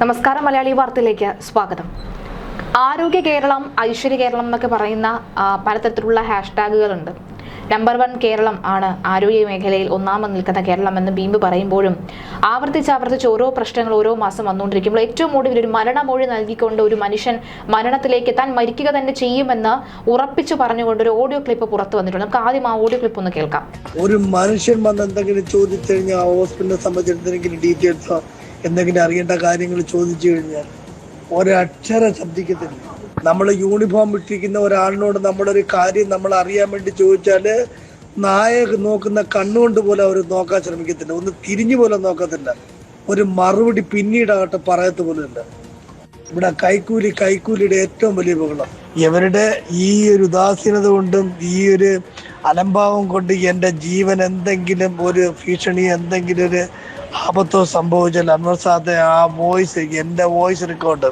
നമസ്കാരം മലയാളി വാർത്തയിലേക്ക് സ്വാഗതം. ആരോഗ്യ കേരളം ഐശ്വര്യ കേരളം എന്നൊക്കെ പറയുന്ന പലതരത്തിലുള്ള ഹാഷ്ടാഗുകളുണ്ട്. നമ്പർ വൺ കേരളം ആണ് ആരോഗ്യ മേഖലയിൽ ഒന്നാമത് നിൽക്കുന്ന കേരളം എന്ന് ബീമ്പ് പറയുമ്പോഴും ആവർത്തിച്ചാവർത്തിച്ച് ആവർത്തിച്ച് ഓരോ പ്രശ്നങ്ങൾ ഓരോ മാസം വന്നുകൊണ്ടിരിക്കുമ്പോൾ ഏറ്റവും ഒടുവിൽ ഒരു മരണമൊഴി നൽകിക്കൊണ്ട് ഒരു മനുഷ്യൻ മരണത്തിലേക്ക് താൻ മരിക്കുക തന്നെ ചെയ്യുമെന്ന് ഉറപ്പിച്ചു പറഞ്ഞുകൊണ്ട് ഒരു ഓഡിയോ ക്ലിപ്പ് പുറത്തു വന്നിട്ടുണ്ട്. നമുക്ക് ആദ്യം ആ ഓഡിയോ ക്ലിപ്പ് ഒന്ന് കേൾക്കാം. ഒരു മനുഷ്യൻ വന്ന് എന്തെങ്കിലും ചോദിച്ചു കഴിഞ്ഞാൽ ഹോസ്പിറ്റലിനെ സംബന്ധിച്ച് ഡീറ്റെയിൽസോ എന്തെങ്കിലും അറിയേണ്ട കാര്യങ്ങൾ ചോദിച്ചു കഴിഞ്ഞാൽ ഒരക്ഷരം ശബ്ദിക്കത്തില്ല നമ്മൾ യൂണിഫോം ഇട്ടിരിക്കുന്ന ഒരാളിനോട് നമ്മളൊരു കാര്യം നമ്മൾ അറിയാൻ വേണ്ടി ചോദിച്ചാൽ നായ നോക്കുന്ന കണ്ണുകൊണ്ട് പോലും അവർ നോക്കാൻ ശ്രമിക്കത്തില്ല. ഒന്ന് തിരിഞ്ഞു പോലും നോക്കത്തില്ല. ഒരു മറുപടി പിന്നീടാകട്ടെ പറയത്ത പോലും ഇല്ല. ഇവിടെ കൈക്കൂലി കൈക്കൂലിയുടെ ഏറ്റവും വലിയ ബഹളം. ഇവരുടെ ഈ ഒരു ഉദാസീനത കൊണ്ടും ഈ ഒരു അലംഭാവം കൊണ്ട് എന്റെ ജീവൻ എന്തെങ്കിലും ഒരു ഭീഷണി എന്തെങ്കിലും ഒരു ആപത്തോ സംഭവിച്ചാൽ അൻവർ സാദെ ആ വോയിസ് എന്റെ വോയിസ് റെക്കോർഡ്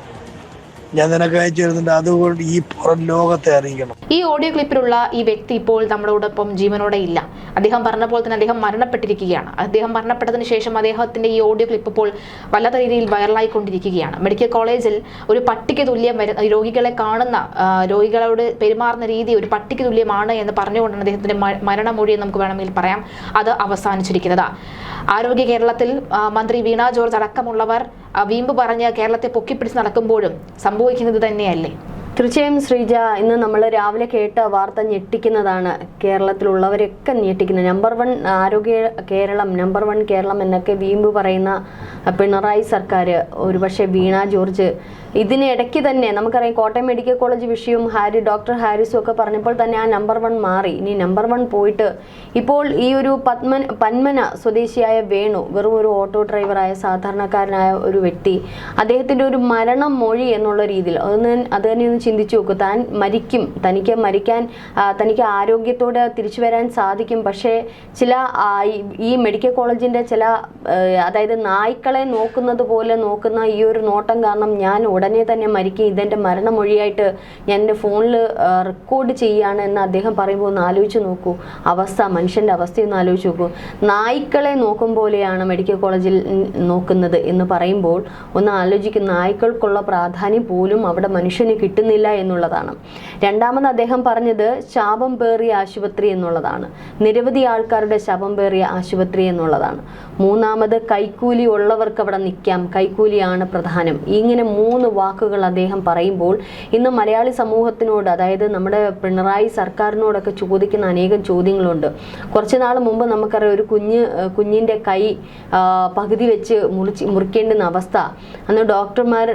ഞാൻ നിനക്ക് അയച്ചിരുന്നുണ്ട് അതുകൊണ്ട് ഈ പുറം ലോകത്തെ അറിയിക്കണം. ഈ ഓഡിയോ ക്ലിപ്പിലുള്ള ഈ വ്യക്തി ഇപ്പോൾ നമ്മളോടൊപ്പം ജീവനോടെ ഇല്ല. അദ്ദേഹം പറഞ്ഞ പോലെ തന്നെ അദ്ദേഹം മരണപ്പെട്ടിരിക്കുകയാണ്. അദ്ദേഹം മരണപ്പെട്ടതിന് ശേഷം അദ്ദേഹത്തിന്റെ ഈ ഓഡിയോ ക്ലിപ്പ് ഇപ്പോൾ വല്ലാത്ത രീതിയിൽ വൈറലായിക്കൊണ്ടിരിക്കുകയാണ് മെഡിക്കൽ കോളേജിൽ ഒരു പട്ടിക്ക് തുല്യം രോഗികളെ കാണുന്ന രോഗികളോട് പെരുമാറുന്ന രീതി ഒരു പട്ടിക്ക് തുല്യമാണ് എന്ന് പറഞ്ഞുകൊണ്ടാണ് അദ്ദേഹത്തിന്റെ മരണമൊഴി നമുക്ക് വേണമെങ്കിൽ പറയാം. അത് അവസാനിച്ചിരിക്കുന്നത്. ആരോഗ്യ കേരളത്തിൽ മന്ത്രി വീണ ജോർജ് അടക്കമുള്ളവർ വീമ്പ് പറഞ്ഞ് കേരളത്തെ പൊക്കിപ്പിടിച്ച് നടക്കുമ്പോഴും സംഭവിക്കുന്നത് തന്നെയല്ലേ? തീർച്ചയായും ശ്രീജ ഇന്ന് നമ്മൾ രാവിലെ കേട്ട വാർത്ത ഞെട്ടിക്കുന്നതാണ് കേരളത്തിലുള്ളവരൊക്കെ ഞെട്ടിക്കുന്നത്. നമ്പർ വൺ ആരോഗ്യ കേരളം നമ്പർ വൺ കേരളം എന്നൊക്കെ വീമ്പ് പറയുന്ന പിണറായി സർക്കാർ ഒരുപക്ഷെ വീണ ജോർജ് ഇതിനിടയ്ക്ക് തന്നെ നമുക്കറിയാം കോട്ടയം മെഡിക്കൽ കോളേജ് വിഷയവും ഹാരി ഡോക്ടർ ഹാരിസും ഒക്കെ പറഞ്ഞപ്പോൾ തന്നെ ആ നമ്പർ വൺ മാറി. ഇനി നമ്പർ വൺ പോയിട്ട് ഇപ്പോൾ ഈ ഒരു പത്മൻ പന്മന സ്വദേശിയായ വേണു വെറും ഒരു ഓട്ടോ ഡ്രൈവറായ സാധാരണക്കാരനായ ഒരു വ്യക്തി. അദ്ദേഹത്തിന്റെ ഒരു മരണം മൊഴി എന്നുള്ള രീതിയിൽ അതൊന്ന് അത് തന്നെ ഒന്ന് ചിന്തിച്ചു നോക്കൂ. താൻ മരിക്കും. തനിക്ക് മരിക്കാൻ തനിക്ക് ആരോഗ്യത്തോടെ തിരിച്ചു വരാൻ സാധിക്കും. പക്ഷേ ചില ഈ- മെഡിക്കൽ കോളേജിന്റെ ചില അതായത് നായ്ക്കളെ നോക്കുന്നത് പോലെ നോക്കുന്ന ഈ ഒരു നോട്ടം കാരണം ഞാൻ ഉടനെ തന്നെ മരിക്കും ഇതെന്റെ മരണമൊഴിയായിട്ട് ഞാൻ എന്റെ ഫോണിൽ റെക്കോർഡ് ചെയ്യുകയാണ് എന്ന് അദ്ദേഹം പറയുമ്പോൾ ഒന്ന് ആലോചിച്ച് നോക്കൂ. അവസ്ഥ മനുഷ്യന്റെ അവസ്ഥയൊന്ന് ആലോചിച്ച് നോക്കൂ. നായ്ക്കളെ നോക്കും പോലെയാണ് മെഡിക്കൽ കോളേജിൽ നോക്കുന്നത് എന്ന് പറയുമ്പോൾ ഒന്ന് ആലോചിക്കും നായ്ക്കൾക്കുള്ള പ്രാധാന്യം പോലും അവിടെ മനുഷ്യന് കിട്ടുന്നില്ല എന്നുള്ളതാണ്. രണ്ടാമത് അദ്ദേഹം പറഞ്ഞത് ശാപം പേറിയ ആശുപത്രി എന്നുള്ളതാണ്. നിരവധി ആൾക്കാരുടെ ശാപം പേറിയ ആശുപത്രി എന്നുള്ളതാണ്. മൂന്നാമത് കൈക്കൂലി ഉള്ളവർക്ക് അവിടെ നിൽക്കാം. കൈക്കൂലിയാണ് പ്രധാനം. ഇങ്ങനെ മൂന്ന് വാക്കുകൾ അദ്ദേഹം പറയുമ്പോൾ ഇന്ന് മലയാളി സമൂഹത്തിനോട് അതായത് നമ്മുടെ പിണറായി സർക്കാരിനോടൊക്കെ ചോദിക്കുന്ന അനേകം ചോദ്യങ്ങളുണ്ട്. കുറച്ച് നാൾ മുമ്പ് നമുക്കറിയാം ഒരു കുഞ്ഞ് കുഞ്ഞിന്റെ കൈ പകുതി വെച്ച് മുറിച്ച് മുറിക്കേണ്ടുന്ന അവസ്ഥ. അന്ന് ഡോക്ടർമാർ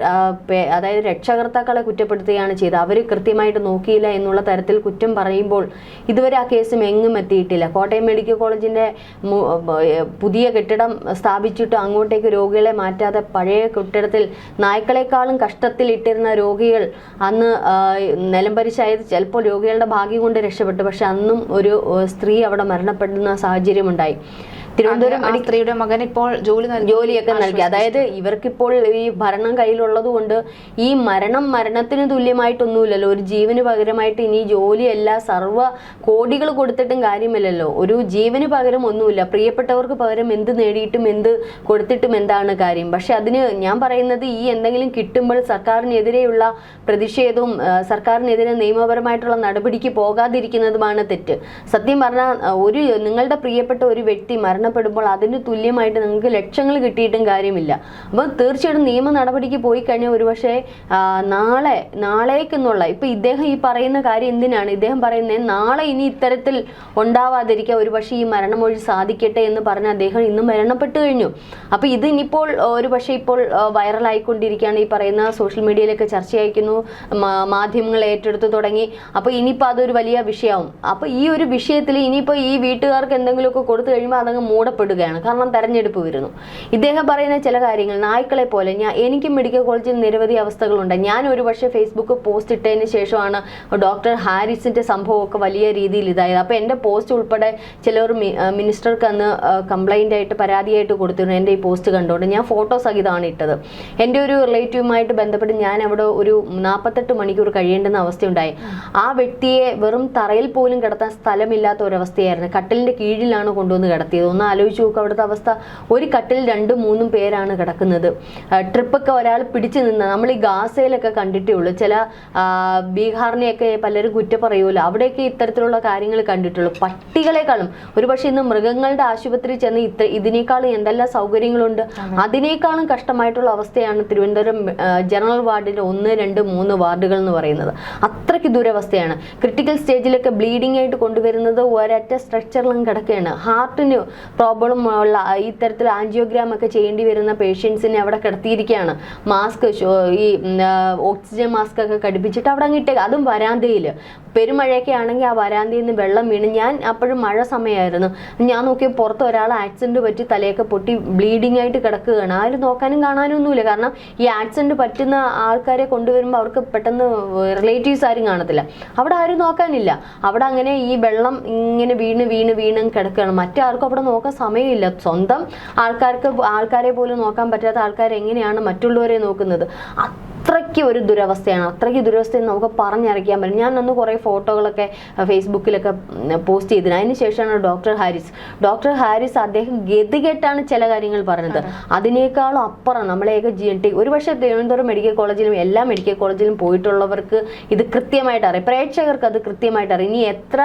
അതായത് രക്ഷകർത്താക്കളെ കുറ്റപ്പെടുത്തുകയാണ് ചെയ്തത്. അവർ കൃത്യമായിട്ട് നോക്കിയില്ല എന്നുള്ള തരത്തിൽ കുറ്റം പറയുമ്പോൾ ഇതുവരെ ആ കേസും എങ്ങും എത്തിയിട്ടില്ല. കോട്ടയം മെഡിക്കൽ കോളേജിന്റെ പുതിയ കെട്ടിടം സ്ഥാപിച്ചിട്ട് അങ്ങോട്ടേക്ക് രോഗികളെ മാറ്റാതെ പഴയ കെട്ടിടത്തിൽ നായ്ക്കളെക്കാളും കഷ്ടത്തിൽ ഇട്ടിരുന്ന രോഗികൾ അന്ന് നിലംപരിശായത് ചിലപ്പോൾ രോഗികളുടെ ഭാഗ്യം കൊണ്ട് രക്ഷപ്പെട്ടു. പക്ഷെ അന്നും ഒരു സ്ത്രീ അവിടെ മരണപ്പെടുന്ന സാഹചര്യമുണ്ടായി. തിരുവനന്തപുരം ആ സ്ത്രീയുടെ മകൻ ഇപ്പോൾ ജോലി ജോലിയൊക്കെ നൽകി. അതായത് ഇവർക്കിപ്പോൾ ഈ ഭരണം കയ്യിലുള്ളത് കൊണ്ട് ഈ മരണം മരണത്തിന് തുല്യമായിട്ടൊന്നുമില്ലല്ലോ. ഒരു ജീവന് പകരമായിട്ട് ഇനി ജോലിയല്ല സർവ കോടികൾ കൊടുത്തിട്ടും കാര്യമില്ലല്ലോ. ഒരു ജീവന് പകരം ഒന്നുമില്ല. പ്രിയപ്പെട്ടവർക്ക് പകരം എന്ത് നേടിയിട്ടും എന്ത് കൊടുത്തിട്ടും എന്താണ് കാര്യം. പക്ഷെ അതിന് ഞാൻ പറയുന്നത് ഈ എന്തെങ്കിലും കിട്ടുമ്പോൾ സർക്കാരിനെതിരെയുള്ള പ്രതിഷേധവും സർക്കാരിനെതിരെ നിയമപരമായിട്ടുള്ള നടപടിക്ക് പോകാതിരിക്കുന്നതുമാണ് തെറ്റ്. സത്യം പറഞ്ഞാൽ ഒരു നിങ്ങളുടെ പ്രിയപ്പെട്ട ഒരു വ്യക്തി മരണപ്പെടുമ്പോൾ അതിന് തുല്യമായിട്ട് നിങ്ങൾക്ക് ലക്ഷങ്ങൾ കിട്ടിയിട്ടും കാര്യമില്ല. അപ്പോൾ തീർച്ചയായിട്ടും നിയമ നടപടിക്ക് പോയി കഴിഞ്ഞാൽ ഒരുപക്ഷെ നാളെ നാളേക്കെന്നുള്ള ഇപ്പം ഇദ്ദേഹം ഈ പറയുന്ന കാര്യം എന്തിനാണ്? ഇദ്ദേഹം പറയുന്നത് നാളെ ഇനി ഇത്തരത്തിൽ ഉണ്ടാവാതിരിക്കുക ഒരുപക്ഷെ ഈ മരണമൊഴി സാധിക്കട്ടെ എന്ന് പറഞ്ഞ് അദ്ദേഹം ഇന്ന് മരണപ്പെട്ടു കഴിഞ്ഞു. അപ്പോൾ ഇത് ഇനിയിപ്പോൾ ഒരുപക്ഷെ ഇപ്പോൾ വൈറലായിക്കൊണ്ടിരിക്കുകയാണ് ഈ പറയുന്ന സോഷ്യൽ മീഡിയയിലൊക്കെ ചർച്ചയായിരിക്കുന്നു മാ- മാധ്യമങ്ങൾ ഏറ്റെടുത്ത് തുടങ്ങി. അപ്പോൾ ഇനിയിപ്പോൾ അതൊരു വലിയ വിഷയമാവും. അപ്പോൾ ഈ ഒരു വിഷയത്തിൽ ഇനിയിപ്പോൾ ഈ വീട്ടുകാർക്ക് എന്തെങ്കിലുമൊക്കെ കൊടുത്തു കഴിയുമ്പോൾ അതങ്ങ് മൂടപ്പെടുകയാണ്. കാരണം തെരഞ്ഞെടുപ്പ് വരുന്നു. ഇദ്ദേഹം പറയുന്ന ചില കാര്യങ്ങൾ നായ്ക്കളെ പോലെ ഞാൻ എനിക്ക് മെഡിക്കൽ കോളേജിൽ നിരവധി അവസ്ഥകളുണ്ട്. ഞാൻ ഒരു പക്ഷേ ഫേസ്ബുക്ക് പോസ്റ്റ് ഇട്ടതിന് ശേഷമാണ് ഡോക്ടർ ഹാരിസിന്റെ സംഭവമൊക്കെ വലിയ രീതിയിൽ ഇതായത്. അപ്പോൾ എന്റെ പോസ്റ്റ് ഉൾപ്പെടെ ചിലർ മിനിസ്റ്റർക്ക് അന്ന് കംപ്ലൈന്റ് ആയിട്ട് പരാതിയായിട്ട് കൊടുത്തിരുന്നു. എന്റെ ഈ പോസ്റ്റ് കണ്ടുകൊണ്ട് ഞാൻ ഫോട്ടോ സഹിതമാണ് ഇട്ടത്. എന്റെ ഒരു റിലേറ്റീവുമായിട്ട് ബന്ധപ്പെട്ട് ഞാൻ അവിടെ ഒരു നാൽപ്പത്തെട്ട് മണിക്കൂർ കഴിയേണ്ടുന്ന അവസ്ഥയുണ്ടായി. ആ വ്യക്തിയെ വെറും തറയിൽ പോലും കിടത്താൻ സ്ഥലമില്ലാത്ത ഒരവസ്ഥയായിരുന്നു. കട്ടിലിന്റെ കീഴിലാണ് കൊണ്ടുവന്ന് കിടത്തിയത്. ഒന്ന് ഒന്ന് ആലോചിച്ച് നോക്കുക അവിടുത്തെ അവസ്ഥ. ഒരു കട്ടിൽ രണ്ടും മൂന്നും പേരാണ് കിടക്കുന്നത്. ട്രിപ്പൊക്കെ ഒരാൾ പിടിച്ചു നിന്ന്. നമ്മൾ ഈ ഗാസയിലൊക്കെ കണ്ടിട്ടേ ഉള്ളൂ. ചില ബീഹാറിനെയൊക്കെ പലരും കുറ്റം പറയുമല്ലോ. അവിടെയൊക്കെ ഇത്തരത്തിലുള്ള കാര്യങ്ങൾ കണ്ടിട്ടുള്ളൂ. പട്ടികളെക്കാളും. ഒരുപക്ഷെ ഇന്ന് മൃഗങ്ങളുടെ ആശുപത്രി ചെന്ന് ഇത്ര ഇതിനേക്കാളും എന്തെല്ലാം സൗകര്യങ്ങളുണ്ട്? അതിനേക്കാളും കഷ്ടമായിട്ടുള്ള അവസ്ഥയാണ് തിരുവനന്തപുരം ജനറൽ വാർഡിന്റെ ഒന്ന് രണ്ട് മൂന്ന് വാർഡുകൾ എന്ന് പറയുന്നത്. അത്രയ്ക്ക് ദുരവസ്ഥയാണ്. ക്രിട്ടിക്കൽ സ്റ്റേജിലൊക്കെ ബ്ലീഡിംഗ് ആയിട്ട് കൊണ്ടുവരുന്നത് ഒരൊറ്റ സ്ട്രക്ചറിലും കിടക്കുകയാണ് ഹാർട്ടിന് പ്രോബ്ലം ഉള്ള ഇത്തരത്തിൽ ആൻജിയോഗ്രാം ഒക്കെ ചെയ്യേണ്ടി വരുന്ന പേഷ്യൻസിനെ അവിടെ കിടത്തിയിരിക്കുകയാണ്. മാസ്ക് ഈ ഓക്സിജൻ മാസ്ക് ഒക്കെ കടിപ്പിച്ചിട്ട് അവിടെ അങ്ങ് ഇട്ടേക്ക്. അതും വരാന്തയിൽ പെരുമഴയൊക്കെ ആണെങ്കിൽ ആ വരാന്തയിൽ നിന്ന് വെള്ളം വീണ്. ഞാൻ അപ്പോഴും മഴ സമയമായിരുന്നു ഞാൻ നോക്കി പുറത്ത് ഒരാൾ ആക്സിഡന്റ് പറ്റി തലയൊക്കെ പൊട്ടി ബ്ലീഡിംഗ് ആയിട്ട് കിടക്കുകയാണ്. ആരും നോക്കാനും കാണാനും ഒന്നുമില്ല. കാരണം ഈ ആക്സിഡന്റ് പറ്റുന്ന ആൾക്കാരെ കൊണ്ടുവരുമ്പോൾ അവർക്ക് പെട്ടെന്ന് റിലേറ്റീവ്സ് ആരും കാണത്തില്ല. അവിടെ ആരും നോക്കാനില്ല. അവിടെ അങ്ങനെ ഈ വെള്ളം ഇങ്ങനെ വീണ് വീണ് വീണ് കിടക്കുകയാണ്. മറ്റാർക്കും അവിടെ നോക്കാൻ സമയമില്ല. സ്വന്തം ആൾക്കാർക്ക് ആൾക്കാരെ പോലും നോക്കാൻ പറ്റാത്ത ആൾക്കാർ എങ്ങനെയാണ് മറ്റുള്ളവരെ നോക്കുന്നത്? അത്രയ്ക്ക് ഒരു ദുരവസ്ഥയാണ്. അത്രയ്ക്ക് ദുരവസ്ഥയെന്ന് നമുക്ക് പറഞ്ഞറിയിക്കാൻ പറ്റും. ഞാൻ അന്ന് കുറേ ഫോട്ടോകളൊക്കെ ഫേസ്ബുക്കിലൊക്കെ പോസ്റ്റ് ചെയ്തിന് അതിന് ശേഷമാണ് ഡോക്ടർ ഹാരിസ്. ഡോക്ടർ ഹാരിസ് അദ്ദേഹം ഗതികെട്ടാണ് ചില കാര്യങ്ങൾ പറഞ്ഞത്. അതിനേക്കാളും അപ്പുറം നമ്മളെയൊക്കെ ജി എൻ ടി ഒരുപക്ഷെ തിരുവനന്തപുരം മെഡിക്കൽ കോളേജിലും എല്ലാ മെഡിക്കൽ കോളേജിലും പോയിട്ടുള്ളവർക്ക് ഇത് കൃത്യമായിട്ട് അറിയാം. പ്രേക്ഷകർക്ക് അത് കൃത്യമായിട്ട് അറിയാം. ഇനി എത്ര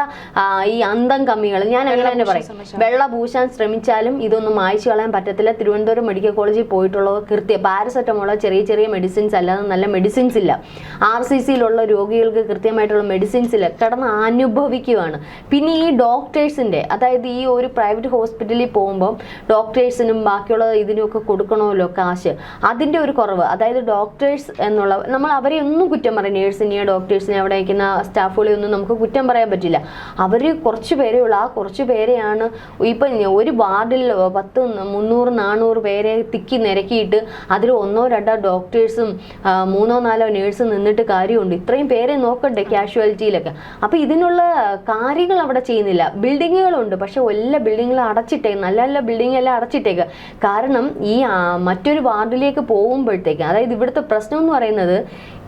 ഈ അന്തം കമ്മികൾ ഞാൻ അങ്ങനെ തന്നെ പറയും. വെള്ള പൂശാൻ ശ്രമിച്ചാലും ഇതൊന്നും മായ്ച്ചു കളയാൻ പറ്റത്തില്ല. തിരുവനന്തപുരം മെഡിക്കൽ കോളേജിൽ പോയിട്ടുള്ളവർ കൃത്യം. പാരസെറ്റമോളോ ചെറിയ ചെറിയ മെഡിസിൻസ് അല്ലാതെ നല്ല മെഡിസിൻസ് ഇല്ല. ആർ സി സിയിലുള്ള രോഗികൾക്ക് കൃത്യമായിട്ടുള്ള മെഡിസിൻസ് ഇല്ല. കിടന്ന് അനുഭവിക്കുവാണ്. പിന്നെ ഈ ഡോക്ടേഴ്സിന്റെ അതായത് ഈ ഒരു പ്രൈവറ്റ് ഹോസ്പിറ്റലിൽ പോകുമ്പോൾ ഡോക്ടേഴ്സിനും ബാക്കിയുള്ള ഇതിനുമൊക്കെ കൊടുക്കണമല്ലോ കാശ്. അതിന്റെ ഒരു കുറവ് അതായത് ഡോക്ടേഴ്സ് എന്നുള്ള നമ്മൾ അവരെ ഒന്നും കുറ്റം പറയും. നേഴ്സിനെയോ ഡോക്ടേഴ്സിനെയോ അവിടെ അയക്കുന്ന സ്റ്റാഫുകളെ ഒന്നും നമുക്ക് കുറ്റം പറയാൻ പറ്റില്ല. അവർ കുറച്ച് പേരേ ഉള്ളൂ. ആ കുറച്ച് പേരെയാണ് ഇപ്പം ഒരു വാർഡിൽ പത്ത് മുന്നൂറ് നാനൂറ് പേരെ തിക്കി നിരക്കിയിട്ട് അതിൽ ഒന്നോ രണ്ടോ ഡോക്ടേഴ്സും മൂന്നോ നാലോ നേഴ്സ് നിന്നിട്ട് കാര്യമുണ്ട്. ഇത്രയും പേരെ നോക്കണ്ടേ കാഷ്വാലിറ്റിയിലൊക്കെ. അപ്പോൾ ഇതിനുള്ള കാര്യങ്ങൾ അവിടെ ചെയ്യുന്നില്ല. ബിൽഡിങ്ങുകളുണ്ട്. പക്ഷെ എല്ലാ ബിൽഡിങ്ങുകളും അടച്ചിട്ടേക്ക് നല്ല നല്ല ബിൽഡിംഗ് എല്ലാം അടച്ചിട്ടേക്ക്. കാരണം ഈ മറ്റൊരു വാർഡിലേക്ക് പോകുമ്പോഴത്തേക്ക് അതായത് ഇവിടുത്തെ പ്രശ്നം എന്ന് പറയുന്നത്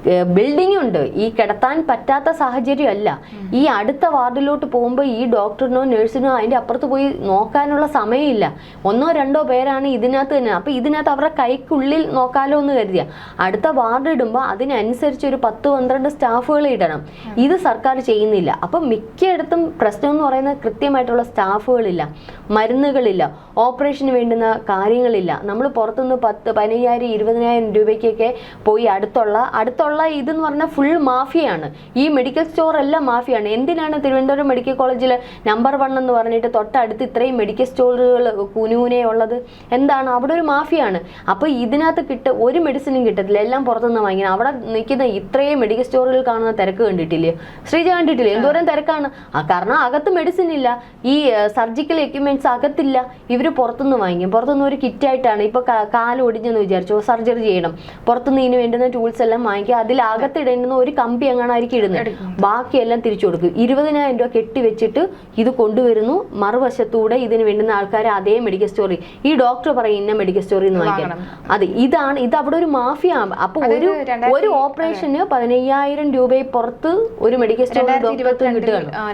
ബിൽഡിംഗ് ഉണ്ട്. ഈ കിടത്താൻ പറ്റാത്ത സാഹചര്യമല്ല. ഈ അടുത്ത വാർഡിലോട്ട് പോകുമ്പോൾ ഈ ഡോക്ടറിനോ നഴ്സിനോ അതിന്റെ അപ്പുറത്ത് പോയി നോക്കാനുള്ള സമയമില്ല. ഒന്നോ രണ്ടോ പേരാണ് ഇതിനകത്ത് തന്നെ. അപ്പോൾ ഇതിനകത്ത് അവരുടെ കൈക്കുള്ളിൽ നോക്കാലോ എന്ന് കരുതിയ. അടുത്ത വാർഡ് ഇടുമ്പോൾ അതിനനുസരിച്ച് ഒരു പത്ത് പന്ത്രണ്ട് സ്റ്റാഫുകൾ ഇടണം. ഇത് സർക്കാർ ചെയ്യുന്നില്ല. അപ്പം മിക്കയിടത്തും പ്രശ്നം എന്ന് പറയുന്നത് കൃത്യമായിട്ടുള്ള സ്റ്റാഫുകളില്ല. മരുന്നുകളില്ല. ഓപ്പറേഷന് വേണ്ടുന്ന കാര്യങ്ങളില്ല. നമ്മൾ പുറത്തുനിന്ന് പത്ത് പതിനയ്യായിരം ഇരുപതിനായിരം രൂപയ്ക്കൊക്കെ പോയി അടുത്തുള്ള അടുത്തുള്ള ഇതെന്ന് പറഞ്ഞാൽ ഫുൾ മാഫിയാണ്. ഈ മെഡിക്കൽ സ്റ്റോർ എല്ലാം മാഫിയാണ്. എന്തിനാണ് തിരുവനന്തപുരം മെഡിക്കൽ കോളേജിൽ നമ്പർ വൺ എന്ന് പറഞ്ഞിട്ട് തൊട്ടടുത്ത് ഇത്രയും മെഡിക്കൽ സ്റ്റോറുകൾ കുനുകുനെ ഉള്ളത്? എന്താണ്? അവിടെ ഒരു മാഫിയാണ്. അപ്പോൾ ഇതിനകത്ത് കിട്ട ഒരു മെഡിസിനും കിട്ടത്തില്ല. എല്ലാം പുറത്തുനിന്ന് വാങ്ങിക്കണം അവിടെ നിൽക്കുന്ന ഇത്രയും മെഡിക്കൽ സ്റ്റോറുകളിൽ കാണുന്ന തിരക്ക് കണ്ടിട്ടില്ലേ? ശ്രീജ കണ്ടിട്ടില്ലേ? എന്തോരം തിരക്കാണ്. കാരണം അകത്ത് മെഡിസിൻ ഇല്ല. ഈ സർജിക്കൽ എക്യുപ്മെന്റ്സ് അകത്തില്ല. ഇവർ പുറത്തുനിന്ന് വാങ്ങിക്കും. പുറത്തുനിന്ന് ഒരു കിറ്റായിട്ടാണ് ഇപ്പോൾ കാൽ ഒടിഞ്ഞെന്ന് വിചാരിച്ചു? സർജറി ചെയ്യണം. പുറത്തുനിന്ന് ഇതിന് വേണ്ടുന്ന ടൂൾസ് എല്ലാം വാങ്ങിക്കുക. അതിൽ ഇടുന്ന ഒരു കമ്പി എങ്ങാണായിരിക്കും ഇടുന്നത്? ബാക്കിയെല്ലാം തിരിച്ചു കൊടുക്കും. ഇരുപതിനായിരം രൂപ കെട്ടി വെച്ചിട്ട് ഇത് കൊണ്ടുവരുന്നു. മറുവശത്തൂടെ ഇതിന് വേണ്ടുന്ന ആൾക്കാർ അതേ മെഡിക്കൽ സ്റ്റോറി ഈ ഡോക്ടർ പറയും ഇന്ന മെഡിക്കൽ സ്റ്റോറിൽ നിന്ന് വാങ്ങിക്കണം അതെ ഇതാണ് ഇത് അവിടെ ഒരു മാഫിയ. അപ്പൊ ഒരു ഒരു ഓപ്പറേഷന് പതിനയ്യായിരം രൂപയെ പുറത്ത് ഒരു മെഡിക്കൽ സ്റ്റോറി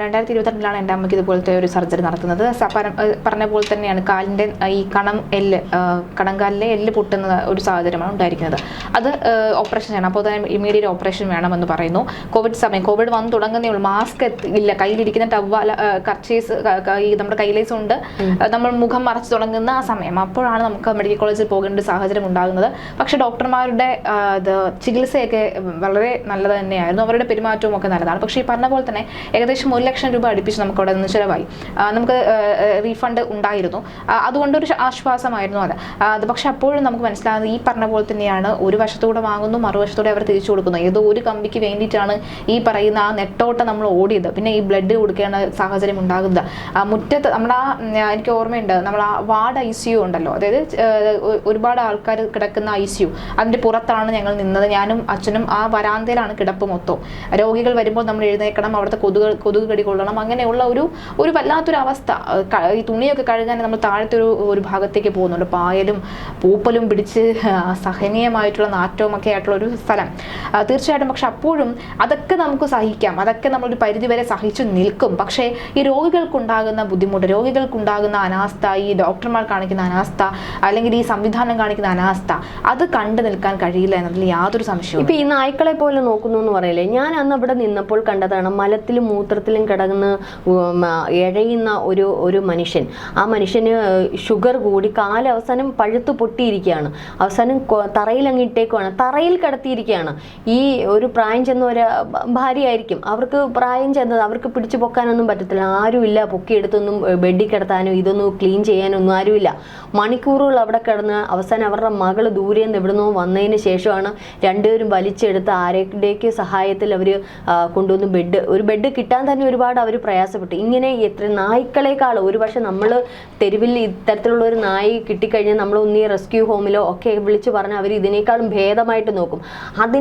രണ്ടായിരത്തി ഇരുപത്തിരണ്ടിലാണ് എന്റെ അമ്മയ്ക്ക് ഇതുപോലത്തെ ഒരു സർജറി നടത്തുന്നത്. പറഞ്ഞ പോലെ തന്നെയാണ് കാലിന്റെ ഈ കണം എല്ല് കണങ്കാലിലെ എല്ല് പൊട്ടുന്ന ഒരു സാഹചര്യമാണ് ഉണ്ടായിരിക്കുന്നത്. അത് ഓപ്പറേഷൻ ചെയ്യണം. അപ്പോൾ തന്നെ ഇമീഡിയറ്റ് ഓപ്പറേഷൻ വേണമെന്ന് പറയുന്നു. കോവിഡ് സമയം കോവിഡ് വന്ന് തുടങ്ങുന്നേ ഉള്ളൂ. മാസ്ക് ഇല്ല കയ്യിലിരിക്കുന്ന ടവ്വാല കർച്ചീസ് നമ്മുടെ കയ്യിലേസ് ഉണ്ട്. നമ്മൾ മുഖം മറച്ചു തുടങ്ങുന്ന ആ സമയം. അപ്പോഴാണ് നമുക്ക് മെഡിക്കൽ കോളേജിൽ പോകേണ്ട ഒരു സാഹചര്യം ഉണ്ടാകുന്നത്. പക്ഷേ ഡോക്ടർമാരുടെ ഇത് ചികിത്സയൊക്കെ വളരെ നല്ലത് തന്നെയായിരുന്നു. അവരുടെ പെരുമാറ്റവും ഒക്കെ നല്ലതാണ്. പക്ഷേ ഈ പറഞ്ഞ പോലെ തന്നെ ഏകദേശം ഒരു ലക്ഷം രൂപ അടുപ്പിച്ച് നമുക്ക് അവിടെ നിന്ന് ചിലവായി. നമുക്ക് റീഫണ്ട് ഉണ്ടായിരുന്നു. അതുകൊണ്ടൊരു ആശ്വാസമായിരുന്നു അത്. അത് പക്ഷെ അപ്പോഴും നമുക്ക് മനസ്സിലാകുന്നത് ഈ പറഞ്ഞ പോലെ തന്നെയാണ്. ഒരു വശത്തൂടെ വാങ്ങുന്നു മറുവശത്തൂടെ അവർ തിരിച്ചു കൊടുക്കുന്നു. ഏതോ ഒരു കമ്പിക്ക് വേണ്ടിയിട്ടാണ് ഈ പറയുന്ന ആ നെട്ടോട്ടം നമ്മൾ ഓടിയത്. പിന്നെ ഈ ബ്ലഡ് കൊടുക്കേണ്ട സാഹചര്യം ഉണ്ടാകുന്നത്. ആ മുറ്റത്ത് ഉം, എനിക്ക് ഓർമ്മയുണ്ട്. നമ്മൾ ആ വാർഡ് ഐ സി യു ഉണ്ടല്ലോ. അതായത് ഒരുപാട് ആൾക്കാർ കിടക്കുന്ന ഐ സി യു അതിന്റെ പുറത്താണ് ഞങ്ങൾ നിന്നത്. ഞാനും അച്ഛനും ആ വരാന്തയിലാണ് കിടപ്പ് മൊത്തം. രോഗികൾ വരുമ്പോൾ നമ്മൾ എഴുന്നേക്കണം അവിടുത്തെ കൊതുക് കൊതുക് കടി കൊള്ളണം. അങ്ങനെയുള്ള ഒരു ഒരു വല്ലാത്തൊരു അവസ്ഥ ഈ തുണിയൊക്കെ കഴുകാൻ നമ്മൾ താഴത്തെ ഒരു ഒരു ഭാഗത്തേക്ക് പോകുന്നുണ്ട്. പായലും പൂപ്പലും പിടിച്ച് സഹനീയമായിട്ടുള്ള നാറ്റവും ഒക്കെ ആയിട്ടുള്ള ഒരു സ്ഥലം. തീർച്ചയായിട്ടും പക്ഷെ അപ്പോഴും അതൊക്കെ നമുക്ക് സഹിക്കാം. അതൊക്കെ നമ്മളൊരു പരിധിവരെ സഹിച്ചു നിൽക്കും. പക്ഷേ ഈ രോഗികൾക്കുണ്ടാകുന്ന ബുദ്ധിമുട്ട് രോഗികൾക്കുണ്ടാകുന്ന അനാസ്ഥ ഈ ഡോക്ടർമാർ കാണിക്കുന്ന അനാസ്ഥ അല്ലെങ്കിൽ ഈ സംവിധാനം കാണിക്കുന്ന അനാസ്ഥ അത് കണ്ടു നിൽക്കാൻ കഴിയില്ല എന്നതിൽ യാതൊരു സംശയവും ഇപ്പൊ ഈ നായ്ക്കളെ പോലെ നോക്കുന്നു എന്ന് പറയില്ലേ? ഞാൻ അന്ന് അവിടെ നിന്നപ്പോൾ കണ്ടതാണ് മലത്തിലും മൂത്രത്തിലും കിടന്ന് ഇഴയുന്ന ഒരു ഒരു മനുഷ്യൻ. ആ മനുഷ്യന് ഷുഗർ കൂടി കാലവസാനം പഴുത്തു പൊട്ടിയിരിക്കുകയാണ്. അവസാനം തറയിൽ അങ്ങിട്ടേക്കുവാണ് തറയിൽ കിടത്തിയിരിക്കുകയാണ്. ഈ ഒരു പ്രായം ചെന്ന ഒരു ഭാര്യയായിരിക്കും. അവർക്ക് പ്രായം ചെന്നത് അവർക്ക് പിടിച്ചു പൊക്കാനൊന്നും പറ്റത്തില്ല. ആരുമില്ല. പൊക്കിയെടുത്തൊന്നും ബെഡിൽ കിടത്താനോ ഇതൊന്നും ക്ലീൻ ചെയ്യാനൊന്നും ആരുമില്ല. മണിക്കൂറുകൾ അവിടെ കിടന്ന് അവസാനം അവരുടെ മകൾ ദൂരെ നിന്ന് എവിടുന്നോ വന്നതിന് ശേഷമാണ് രണ്ടുപേരും വലിച്ചെടുത്ത് ആരുടെയൊക്കെ സഹായത്തിൽ അവർ കൊണ്ടുവന്ന് ബെഡ് ഒരു ബെഡ് കിട്ടാൻ തന്നെ ഒരുപാട് അവർ പ്രയാസപ്പെട്ടു. ഇങ്ങനെ എത്ര നായ്ക്കളെക്കാൾ ഒരു പക്ഷെ നമ്മൾ തെരുവിൽ ഇത്തരത്തിലുള്ള ഒരു നായി കിട്ടിക്കഴിഞ്ഞാൽ നമ്മൾ ഒന്നീ റെസ്ക്യൂ ഹോമിലോ ഒക്കെ വിളിച്ച് പറഞ്ഞാൽ അവർ ഇതിനേക്കാളും ഭേദമായിട്ട് നോക്കും.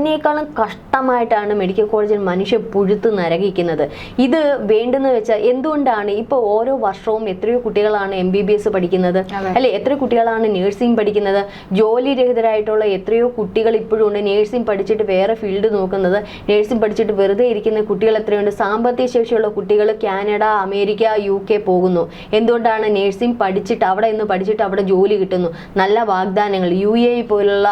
അതിനേക്കാളും കഷ്ടമായിട്ടാണ് മെഡിക്കൽ കോളേജിൽ മനുഷ്യ പുഴുത്ത് നരകിക്കുന്നത്. ഇത് വേണ്ടെന്ന് വെച്ചാൽ എന്തുകൊണ്ടാണ് ഇപ്പോൾ ഓരോ വർഷവും എത്രയോ കുട്ടികളാണ് എം ബി ബി എസ് പഠിക്കുന്നത്. അല്ലെ? എത്ര കുട്ടികളാണ് നേഴ്സിംഗ് പഠിക്കുന്നത്? ജോലി രഹിതരായിട്ടുള്ള എത്രയോ കുട്ടികൾ ഇപ്പോഴും ഉണ്ട്. നേഴ്സിംഗ് പഠിച്ചിട്ട് വേറെ ഫീൽഡ് നോക്കുന്നത്. നേഴ്സിംഗ് പഠിച്ചിട്ട് വെറുതെ ഇരിക്കുന്ന കുട്ടികൾ എത്രയുണ്ട്? സാമ്പത്തിക ശേഷിയുള്ള കുട്ടികൾ കാനഡ അമേരിക്ക യു കെ പോകുന്നു. എന്തുകൊണ്ടാണ് നേഴ്സിംഗ് പഠിച്ചിട്ട് അവിടെ നിന്ന് പഠിച്ചിട്ട് അവിടെ ജോലി കിട്ടുന്നു? നല്ല വാഗ്ദാനങ്ങൾ യു എ പോലുള്ള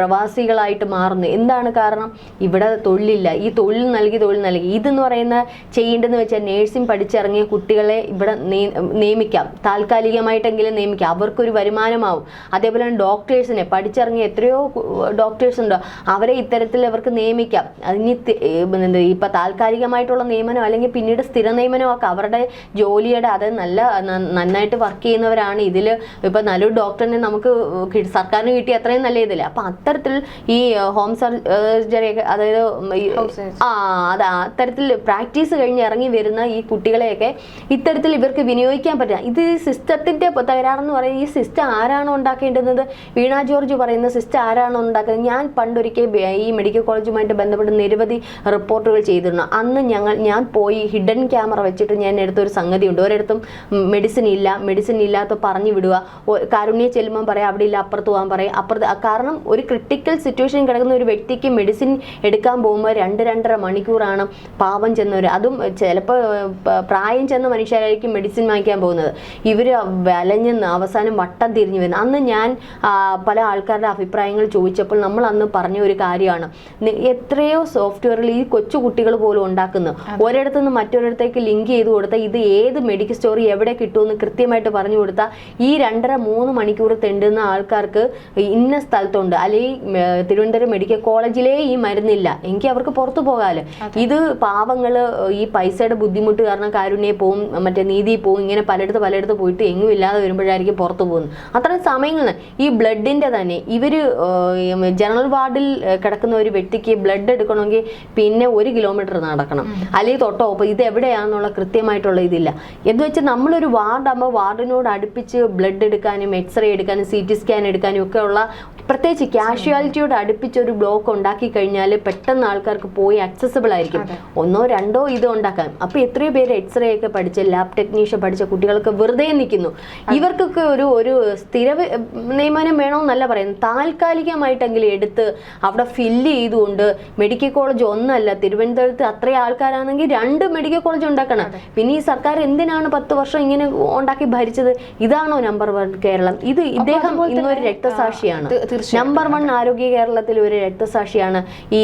പ്രവാസികളായിട്ട് മാറുന്നു. എന്താണ് കാരണം ഇവിടെ തൊഴിലില്ല. ഈ തൊഴിൽ നൽകി തൊഴിൽ നൽകി. ഇതെന്ന് പറയുന്ന ചെയ്യേണ്ടതെന്ന് വെച്ചാൽ നേഴ്സിംഗ് പഠിച്ചിറങ്ങിയ കുട്ടികളെ ഇവിടെ നിയ- നിയമിക്കാം. താൽക്കാലികമായിട്ടെങ്കിലും നിയമിക്കാം. അവർക്കൊരു വരുമാനമാവും. അതേപോലെ തന്നെ ഡോക്ടേഴ്സിനെ പഠിച്ചിറങ്ങിയ എത്രയോ ഡോക്ടേഴ്സ് ഉണ്ടോ? അവരെ ഇത്തരത്തിൽ അവർക്ക് നിയമിക്കാം. അതിന് ഇപ്പം താൽക്കാലികമായിട്ടുള്ള നിയമനം അല്ലെങ്കിൽ പിന്നീട് സ്ഥിര നിയമനമൊക്കെ അവരുടെ ജോലിയുടെ അത് നല്ല നന്നായിട്ട് വർക്ക് ചെയ്യുന്നവരാണ്. ഇതിൽ ഇപ്പം നല്ലൊരു ഡോക്ടറിനെ നമുക്ക് സർക്കാരിന് കിട്ടിയ അത്രയും നല്ല ഇതില്ല അപ്പം അത്തരത്തിൽ ഈ ഹോം സർജറി ഒക്കെ അതായത്. ആ അതാ അത്തരത്തിൽ പ്രാക്ടീസ് കഴിഞ്ഞ് ഇറങ്ങി വരുന്ന ഈ കുട്ടികളെയൊക്കെ ഇത്തരത്തിൽ ഇവർക്ക് വിനിയോഗിക്കാൻ പറ്റില്ല. ഇത് ഈ സിസ്റ്റത്തിന്റെ തകരാറെന്ന് പറയുന്നത് ഈ സിസ്റ്റം ആരാണ് ഉണ്ടാക്കേണ്ടുന്നത്? വീണ ജോർജ് പറയുന്ന സിസ്റ്റം ആരാണ് ഉണ്ടാക്കുന്നത്? ഞാൻ പണ്ടൊരിക്കൽ ഈ മെഡിക്കൽ കോളേജുമായിട്ട് ബന്ധപ്പെട്ട് നിരവധി റിപ്പോർട്ടുകൾ ചെയ്തിരുന്നു. അന്ന് ഞങ്ങൾ ഞാൻ പോയി ഹിഡൻ ക്യാമറ വെച്ചിട്ട് ഞാൻ എടുത്തൊരു സംഗതിയുണ്ട്. ഒരിടത്തും മെഡിസിൻ ഇല്ല മെഡിസിൻ ഇല്ലാത്ത പറഞ്ഞു വിടുക. കാരുണ്യ ചെല്ലുമ്പോൾ പറയാം അവിടെ ഇല്ല അപ്പുറത്ത് പോകാൻ പറയും. അപ്പുറത്ത് കാരണം ഒരു ക്രിട്ടിക്കൽ സിറ്റുവേഷൻ കിടക്കുന്ന ഒരു വ്യക്തിക്ക് മെഡിസിൻ എടുക്കാൻ പോകുമ്പോൾ രണ്ട് രണ്ടര മണിക്കൂറാണ് പാവം ചെന്നവർ അതും ചിലപ്പോൾ പ്രായം ചെന്ന മനുഷ്യരായിരിക്കും മെഡിസിൻ വാങ്ങിക്കാൻ പോകുന്നത്. ഇവർ വലഞ്ഞ് അവസാനം വട്ടം തിരിഞ്ഞു വരുന്നത് അന്ന് ഞാൻ പല ആൾക്കാരുടെ അഭിപ്രായങ്ങൾ ചോദിച്ചപ്പോൾ നമ്മൾ അന്ന് പറഞ്ഞ ഒരു കാര്യമാണ്. എത്രയോ സോഫ്റ്റ്വെയറിൽ ഈ കൊച്ചു കുട്ടികൾ പോലും ഉണ്ടാക്കുന്നു. ഒരിടത്തു നിന്ന് മറ്റൊരിടത്തേക്ക് ലിങ്ക് ചെയ്ത് കൊടുത്താൽ ഇത് ഏത് മെഡിക്കൽ സ്റ്റോർ എവിടെ കിട്ടുമെന്ന് കൃത്യമായിട്ട് പറഞ്ഞു കൊടുത്താൽ ഈ രണ്ടര മൂന്ന് മണിക്കൂർ തെണ്ടുന്ന ആൾക്കാർക്ക് ഇന്ന സ്ഥലത്തുണ്ട്. അല്ലെങ്കിൽ തിരുവനന്തപുരം മെഡിക്കൽ കോളേജിലേ ഈ മരുന്നില്ല. എങ്കിൽ അവർക്ക് പുറത്തു പോകാമല്ലോ ഇത് പാവങ്ങൾ ഈ പൈസയുടെ ബുദ്ധിമുട്ട് കാരണം കാരുണ്യെ പോവും മറ്റേ നീതി പോവും ഇങ്ങനെ പലയിടത്ത് പലയിടത്ത് പോയിട്ട് എങ്ങും ഇല്ലാതെ വരുമ്പോഴായിരിക്കും പുറത്തു പോകുന്നത്. അത്രയും സമയങ്ങളിൽ ഈ ബ്ലഡിന്റെ തന്നെ. ഇവർ ജനറൽ വാർഡിൽ കിടക്കുന്ന ഒരു വ്യക്തിക്ക് ബ്ലഡ് എടുക്കണമെങ്കിൽ പിന്നെ ഒരു കിലോമീറ്റർ നടക്കണം. അല്ലെങ്കിൽ തൊട്ടോ അപ്പോൾ ഇത് എവിടെയാണെന്നുള്ള കൃത്യമായിട്ടുള്ള ഇതില്ല. എന്ന് വെച്ചാൽ നമ്മളൊരു വാർഡാകുമ്പോൾ വാർഡിനോട് അടുപ്പിച്ച് ബ്ലഡ് എടുക്കാനും എക്സ്റേ എടുക്കാനും സി ടി സ്കാൻ എടുക്കാനും ഒക്കെ ഉള്ള പ്രത്യേകിച്ച് കാഷ്വാലിറ്റിയോട് അടുപ്പിച്ച് ഒരു ബ്ലോക്ക് ഉണ്ടാക്കി കഴിഞ്ഞാൽ പെട്ടെന്ന് ആൾക്കാർക്ക് പോയി അക്സസിബിൾ ആയിരിക്കും. ഒന്നോ രണ്ടോ ഇത് ഉണ്ടാക്കാൻ. അപ്പൊ എത്രയോ പേര് എക്സ്റേ ഒക്കെ പഠിച്ച് ലാബ് ടെക്നീഷ്യൻ പഠിച്ച കുട്ടികൾക്ക് വെറുതെ നിൽക്കുന്നു. ഇവർക്കൊക്കെ ഒരു ഒരു സ്ഥിര നിയമനം വേണമെന്നല്ല പറയുന്നത്. താൽക്കാലികമായിട്ടെങ്കിലും എടുത്ത് അവിടെ ഫില്ല് ചെയ്തുകൊണ്ട് മെഡിക്കൽ കോളേജ് ഒന്നല്ല തിരുവനന്തപുരത്ത് അത്രയും ആൾക്കാരാണെങ്കിൽ രണ്ട് മെഡിക്കൽ കോളേജ് ഉണ്ടാക്കണം. പിന്നെ ഈ സർക്കാർ എന്തിനാണ് പത്ത് വർഷം ഇങ്ങനെ ഉണ്ടാക്കി ഭരിച്ചത്? ഇതാണോ നമ്പർ വൺ കേരളം. ഇത് ഇദ്ദേഹം ഇന്നൊരു രക്തസാക്ഷിയാണ്. നമ്പർ വൺ ആരോഗ്യ കേരളത്തിൽ ഒരു രക്തസാക്ഷിയാണ് ഈ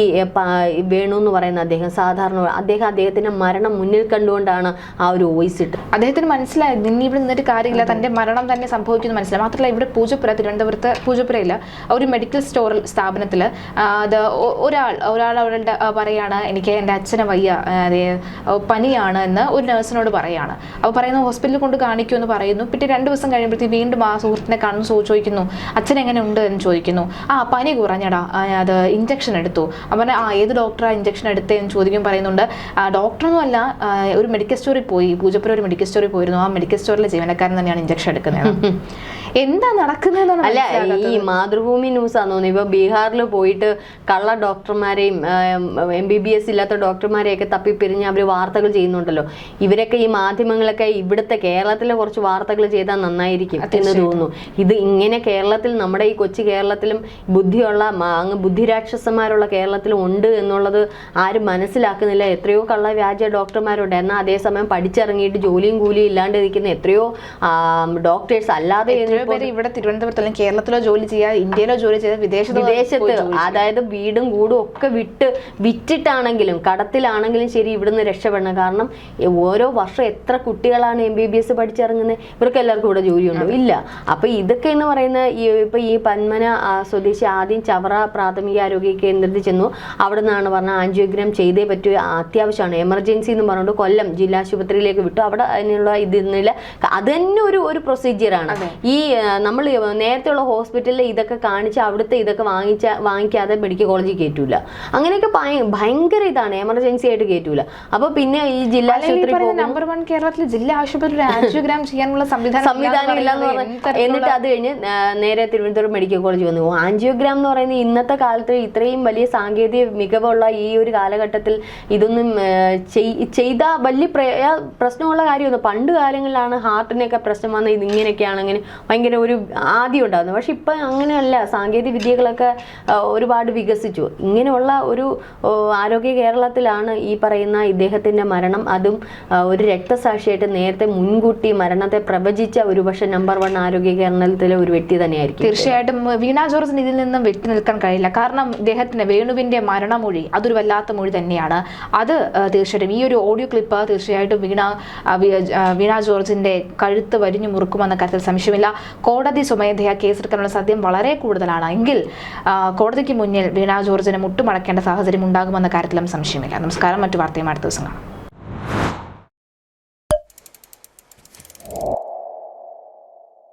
വേണു എന്ന് പറയുന്ന അദ്ദേഹം. സാധാരണ അദ്ദേഹം അദ്ദേഹത്തിന്റെ മരണം മുന്നിൽ കണ്ടുകൊണ്ടാണ് ആ ഒരു വോയിസ് ഇട്ട് അദ്ദേഹത്തിന് മനസ്സിലായി. നിന്നെ ഇവിടെ നിന്നിട്ട് കാര്യമില്ല. തന്റെ മരണം തന്നെ സംഭവിക്കുന്നു മനസ്സിലായി. മാത്രമല്ല ഇവിടെ പൂജപ്പുര തിരുവനന്തപുരത്ത് പൂജപ്പുരയില്ല. ഒരു മെഡിക്കൽ സ്റ്റോർ സ്ഥാപനത്തിൽ അത് ഒരാൾ ഒരാൾ അവരുടെ പറയാണ് എനിക്ക് എന്റെ അച്ഛനെ വയ്യ പനിയാണ് എന്ന് ഒരു നഴ്സിനോട് പറയാണ്. അപ്പോൾ പറയുന്നത് ഹോസ്പിറ്റലിൽ കൊണ്ട് കാണിക്കുമെന്ന് പറയുന്നു. പിന്നെ രണ്ട് ദിവസം കഴിയുമ്പോഴത്തേക്ക് വീണ്ടും ആ സുഹൃത്തിനെ കാണുന്നു ചോദിക്കുന്നു അച്ഛൻ എങ്ങനെ ഉണ്ട് എന്ന് ചോദിക്കുന്നു ആ പനി കുറഞ്ഞടാ അത് ഇഞ്ചക്ഷൻ എടുത്തു. അപ്പം ആ ഏത് ഡോക്ടറാ ഇഞ്ചക്ഷൻ എടുത്തതെന്ന് ചോദിക്കും പറയുന്നുണ്ട്. ഡോക്ടറൊന്നും അല്ല ഒരു മെഡിക്കൽ സ്റ്റോറിൽ പോയി പൂജപ്പുര ഒരു മെഡിക്കൽ സ്റ്റോറിൽ പോയിരുന്നു. ആ മെഡിക്കൽ സ്റ്റോറിലെ ജീവനക്കാരൻ തന്നെയാണ് ഇഞ്ചക്ഷൻ എടുക്കുന്നത്. എന്താ നടക്കുന്നത് അല്ല ഈ മാതൃഭൂമി ന്യൂസ് ആണെന്ന് തോന്നുന്നു. ഇപ്പൊ ബീഹാറിൽ പോയിട്ട് കള്ള ഡോക്ടർമാരെയും എം ബി ബി എസ് ഇല്ലാത്ത ഡോക്ടർമാരെയൊക്കെ തപ്പിപ്പിരിഞ്ഞ് അവർ വാർത്തകൾ ചെയ്യുന്നുണ്ടല്ലോ. ഇവരൊക്കെ ഈ മാധ്യമങ്ങളൊക്കെ ഇവിടുത്തെ കേരളത്തിലെ കുറച്ച് വാർത്തകൾ ചെയ്താൽ നന്നായിരിക്കും എന്ന് തോന്നുന്നു. ഇത് ഇങ്ങനെ കേരളത്തിൽ നമ്മുടെ ഈ കൊച്ചു കേരളത്തിലും ബുദ്ധിയുള്ള അങ്ങ് ബുദ്ധിരാക്ഷസന്മാരുള്ള കേരളത്തിലും ഉണ്ട് എന്നുള്ളത് ആരും മനസ്സിലാക്കുന്നില്ല. എത്രയോ കള്ള വ്യാജ ഡോക്ടർമാരുണ്ട്. എന്നാൽ അതേസമയം പഠിച്ചിറങ്ങിയിട്ട് ജോലിയും കൂലിയും ഇല്ലാണ്ടിരിക്കുന്ന എത്രയോ ഡോക്ടേഴ്സ് അല്ലാതെ എത്രയോ പേര് ഇവിടെ തിരുവനന്തപുരത്ത് അല്ലെങ്കിൽ കേരളത്തിലോ ജോലി ചെയ്യാ ഇന്ത്യയിലോ ജോലി ചെയ്ത് വിദേശത്ത് വിദേശത്ത് അതായത് വീടും കൂടും ഒക്കെ വിട്ട് വിറ്റിട്ടാണെങ്കിലും കടത്തിലാണെങ്കിലും ശരി ഇവിടുന്ന് രക്ഷപ്പെടണം. കാരണം ഓരോ വർഷം എത്ര കുട്ടികളാണ് എം ബി ബി എസ് പഠിച്ചിറങ്ങുന്നത് ഇവർക്ക് എല്ലാവർക്കും ഇവിടെ ജോലിയുണ്ടോ. ഇല്ല. അപ്പൊ ഇതൊക്കെ എന്ന് പറയുന്ന ഈ ഇപ്പൊ ഈ പന്മന സ്വദേശി ആദ്യം ചവറ പ്രാഥമിക ആരോഗ്യ കേന്ദ്രത്തിൽ ചെന്നു. അവിടെ നിന്നാണ് പറഞ്ഞ ആൻജിയോഗ്രാം ചെയ്തേ പറ്റൂ. അത്യാവശ്യമാണ്. എമർജൻസി എന്ന് പറഞ്ഞുകൊണ്ട് കൊല്ലം ജില്ലാ ആശുപത്രിയിലേക്ക് വിട്ടു. അവിടെ അതിനുള്ള ഇതിന്നില്ല അത് തന്നെ ഒരു ഒരു പ്രൊസീജിയറാണ് ഈ നമ്മൾ നേരത്തെയുള്ള ഹോസ്പിറ്റലിൽ ഇതൊക്കെ കാണിച്ച് അവിടുത്തെ ഇതൊക്കെ വാങ്ങിച്ച വാങ്ങിക്കാതെ മെഡിക്കൽ കോളേജിൽ കയറ്റൂല. അങ്ങനെയൊക്കെ ഭയ- ഭയങ്കര ഇതാണ് എമർജൻസി ആയിട്ട് കയറ്റൂല. അപ്പൊ പിന്നെ ഈ ജില്ലാ ആശുപത്രി നമ്പർ വൺ കേരളത്തിൽ ജില്ലാ ആശുപത്രി ആൻജിയോഗ്രാം ചെയ്യാനുള്ള സംവിധാനം സംവിധാനം ഇല്ലാന്ന് പറഞ്ഞ് എന്നിട്ട് അത് കഴിഞ്ഞ് നേരെ തിരുവനന്തപുരം മെഡിക്കൽ കോളേജ് വന്നു ആൻജിയോഗ്രാം എന്ന് പറയുന്നത് ഇന്നത്തെ കാലത്ത് ഇത്രയും വലിയ സാങ്കേതിക മികവുള്ള ഈ ഒരു കാലഘട്ടത്തിൽ ഇതൊന്നും ചെയ്ത വലിയ പ്രശ്നമുള്ള കാര്യമൊന്നും. പണ്ട് കാലങ്ങളിലാണ് ഹാർട്ടിനൊക്കെ പ്രശ്നം വന്നത് ഇത് ഇങ്ങനെയൊക്കെയാണെങ്കിൽ ഭയങ്കര ഒരു ആദ്യം ഉണ്ടാകുന്നത് പക്ഷെ ഇപ്പം അങ്ങനെയല്ല. സാങ്കേതിക വിദ്യകളൊക്കെ ഒരുപാട് വികസിച്ചു. ഇങ്ങനെയുള്ള ഒരു ആരോഗ്യ കേരളത്തിലാണ് ഈ പറയുന്ന ഇദ്ദേഹത്തിന്റെ മരണം. അതും ഒരു രക്തസാക്ഷിയായിട്ട് നേരത്തെ മുൻകൂട്ടി മരണത്തെ പ്രവചിച്ച ഒരു പക്ഷെ നമ്പർ വൺ ആരോഗ്യ കേരളത്തിലെ ഒരു വ്യക്തി തന്നെയായിരിക്കും തീർച്ചയായിട്ടും. വീണാ ജോർജിന് ഇതിൽ നിന്നും വിട്ടു നിൽക്കാൻ കഴിയില്ല. കാരണം ഇദ്ദേഹത്തിന്റെ വേണുവിന്റെ മരണമൊഴി അതൊരു വല്ലാത്ത മൊഴി തന്നെയാണ്. അത് തീർച്ചയായിട്ടും ഈ ഒരു ഓഡിയോ ക്ലിപ്പ് തീർച്ചയായിട്ടും വീണ വീണാ ജോർജിന്റെ കഴുത്ത് വരിഞ്ഞു മുറുക്കുമെന്ന കാര്യത്തിൽ സംശയമില്ല. കോടതി സ്വമേധയാ കേസെടുക്കാനുള്ള സാധ്യത വളരെ കൂടുതലാണ്. എങ്കിൽ കോടതിക്ക് മുന്നിൽ വീണ ജോർജിന് മുട്ടുമടക്കേണ്ട സാഹചര്യം ഉണ്ടാകുമെന്ന കാര്യത്തിലും സംശയമില്ല. നമസ്കാരം. മറ്റു വാർത്തയും അടുത്ത ദിവസം കാണാം.